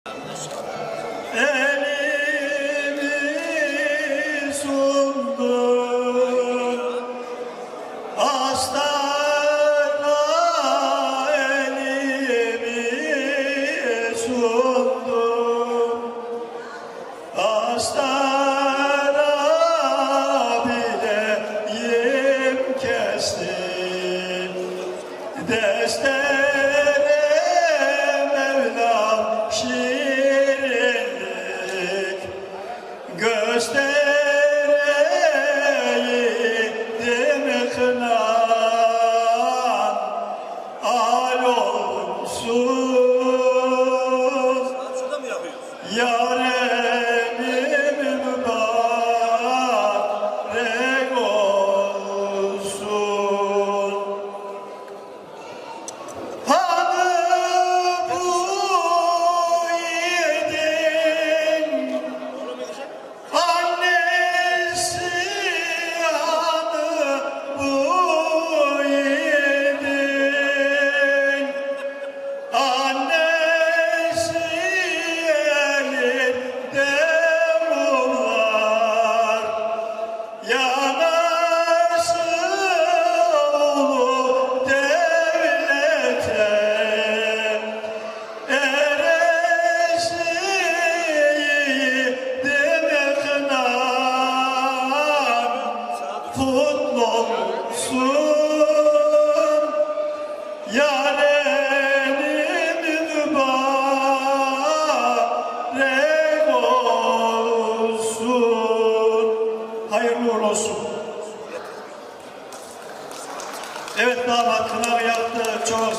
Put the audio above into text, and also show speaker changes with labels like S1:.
S1: Elimi
S2: sundum Hastana elimi sundum Hastana bileyim kestim Destere ایک دے میں سنا آرو سو
S1: سن
S2: یار olsun. Evet damat kınar yaktı. Çok